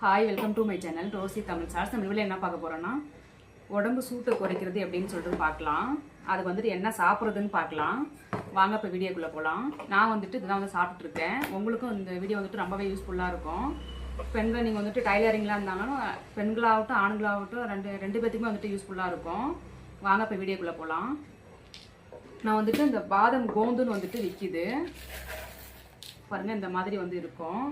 Hi welcome to my channel Rosy Tamil SARS நம்ம இவ்வளோ என்ன பார்க்க போகிறோன்னா உடம்பு சூட்டை குறைக்கிறது அப்படின்னு சொல்லிட்டு பார்க்கலாம். அதுக்கு வந்துட்டு என்ன சாப்பிட்றதுன்னு பார்க்கலாம். வாங்க இப்போ வீடியோக்குள்ளே போகலாம் நான் வந்துட்டு இதுதான் வந்து சாப்பிட்ருக்கேன் உங்களுக்கும் இந்த வீடியோ வந்துட்டு ரொம்பவே யூஸ்ஃபுல்லாக இருக்கும். பெண்கள் நீங்கள் வந்துட்டு டைலரிங்லாம் இருந்தாங்கன்னா பெண்களாகட்டும் ஆண்களாகட்டும் ரெண்டு ரெண்டு பேத்துக்குமே வந்துட்டு யூஸ்ஃபுல்லாக இருக்கும். வாங்க இப்போ வீடியோக்குள்ளே போகலாம் நான் வந்துட்டு இந்த பாதம் கோந்துன்னு வந்துட்டு விற்கிது பாருங்கள் இந்த மாதிரி வந்து இருக்கும்.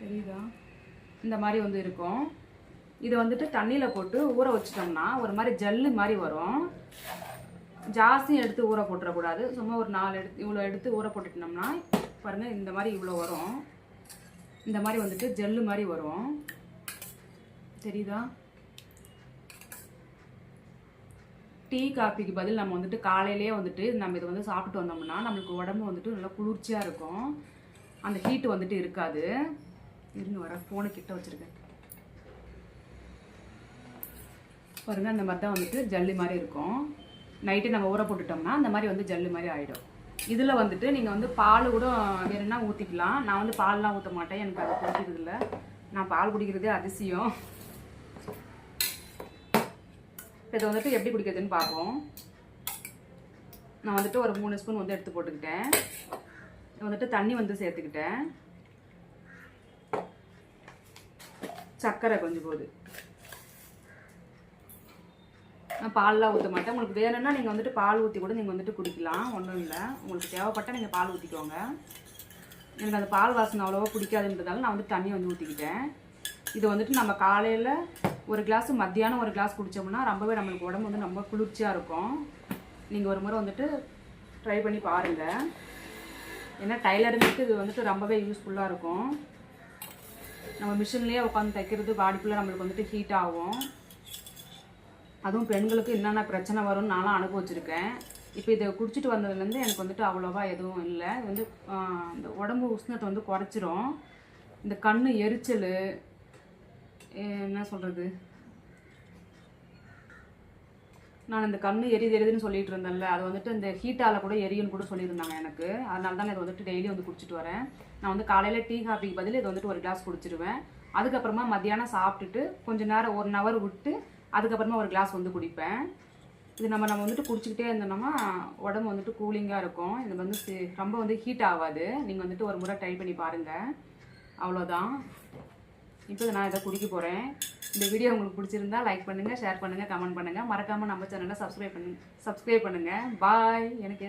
தெரியுதா? இந்த மாதிரி வந்து இருக்கும். இதை வந்துட்டு தண்ணியில் போட்டு ஊற வச்சிட்டோம்னா ஒரு மாதிரி ஜல்லு மாதிரி வரும். ஜாஸ்தியும் எடுத்து ஊற போட்டுறக்கூடாது. சும்மா ஒரு நாலு எடுத்து இவ்வளோ எடுத்து ஊற போட்டுட்டோம்னா பாருங்கள் இந்த மாதிரி இவ்வளோ வரும். இந்த மாதிரி வந்துட்டு ஜல்லு மாதிரி வரும். தெரியுதா? டீ காஃபிக்கு பதில் நம்ம வந்துட்டு காலையிலேயே வந்துட்டு நம்ம இதை வந்து சாப்பிட்டு வந்தோம்னா நம்மளுக்கு உடம்பு வந்துட்டு நல்லா குளிர்ச்சியாக இருக்கும். அந்த ஹீட்டு வந்துட்டு இருக்காது. இருன்னு வர ஃபோனை கிட்ட வச்சுருக்கேன். பாருங்க அந்த மாதிரி தான் வந்துட்டு ஜல்லி மாதிரி இருக்கும். நைட்டு நம்ம ஊற போட்டுட்டோம்னா அந்த மாதிரி வந்து ஜல்லு மாதிரி ஆகிடும் இதில் வந்துட்டு நீங்கள் வந்து பால் கூட வேணும்னா ஊற்றிக்கலாம் நான் வந்து பால்லாம் ஊற்ற மாட்டேன். எனக்கு அது பிடிக்கிறது இல்லை. நான் பால் குடிக்கிறதே அதிசயம். இப்போ இதை வந்துட்டு எப்படி குடிக்கிறதுன்னு பார்ப்போம். நான் வந்துட்டு ஒரு மூணு ஸ்பூன் வந்து எடுத்து போட்டுக்கிட்டேன். வந்துட்டு தண்ணி வந்து சேர்த்துக்கிட்டேன். சர்க்கரை கொஞ்சம் போகுது நான் பால்லாம் ஊற்ற மாட்டேன். உங்களுக்கு வேணும்னா நீங்கள் வந்துட்டு பால் ஊற்றி கூட நீங்கள் வந்துட்டு குடிக்கலாம். ஒன்றும் இல்லை. உங்களுக்கு தேவைப்பட்டால் நீங்கள் பால் ஊற்றிக்கோங்க எனக்கு அந்த பால் வாசனை அவ்வளோவா பிடிக்காதுன்றதால நான் வந்து தண்ணி வந்து ஊற்றிக்கிட்டேன் இது வந்துட்டு நம்ம காலையில் ஒரு கிளாஸ் மத்தியானம் ஒரு கிளாஸ் குடித்தோம்னா ரொம்பவே நம்மளுக்கு உடம்பு வந்து ரொம்ப குளிர்ச்சியாக இருக்கும். நீங்கள் ஒரு முறை வந்துட்டு ட்ரை பண்ணி பாருங்கள் ஏன்னா டைலருங்களுக்கு இது வந்துட்டு ரொம்பவே யூஸ்ஃபுல்லாக இருக்கும். நம்ம மிஷின்லேயே உட்காந்து தைக்கிறது பாடிக்குள்ளே நம்மளுக்கு வந்துட்டு ஹீட் ஆகும். அதுவும் பெண்களுக்கு என்னென்ன பிரச்சனை வரும்னு நானும் அனுபவிச்சிருக்கேன். இப்போ இதை குடிச்சிட்டு வந்ததுலேருந்து எனக்கு வந்துட்டு அவ்வளோவா எதுவும் இல்லை. இது வந்து இந்த உடம்பு உஷ்ணத்தை வந்து குறைச்சிரும். இந்த கண் எரிச்சல் என்ன சொல்கிறது நான் இந்த கண்ணு எரியுது எரியுதுன்னு சொல்லிட்டு இருந்தேன்ல அது வந்துட்டு இந்த ஹீட்டால் கூட எரியும்னு கூட சொல்லியிருந்தாங்க எனக்கு. அதனால தான் இதை வந்துட்டு டெய்லி வந்து குடிச்சிட்டு வரேன். நான் வந்து காலையில் டீ காஃபிக்கு பதில் இது வந்துட்டு ஒரு கிளாஸ் குடிச்சிருவேன். அதுக்கப்புறமா மத்தியானம் சாப்பிட்டுட்டு கொஞ்ச நேரம் ஒன் ஹவர் விட்டு அதுக்கப்புறமா ஒரு கிளாஸ் வந்து குடிப்பேன். இது நம்ம நம்ம வந்துட்டு குடிச்சிக்கிட்டே இருந்தோம்னா உடம்பு வந்துட்டு கூலிங்காக இருக்கும். இது வந்து ரொம்ப வந்து ஹீட் ஆகாது. நீங்கள் வந்துட்டு ஒரு முறை ட்ரை பண்ணி பாருங்கள் அவ்வளோதான் இப்போ நான் இதை குடிக்க போகிறேன் இந்த வீடியோ உங்களுக்கு பிடிச்சிருந்தா லைக் பண்ணுங்கள் ஷேர் பண்ணுங்கள் கமெண்ட் பண்ணுங்கள் மறக்காமல் நம்ம சேனலை சப்ஸ்கிரைப் பண்ணு சப்ஸ்கிரைப் பண்ணுங்கள் பாய் எனக்கு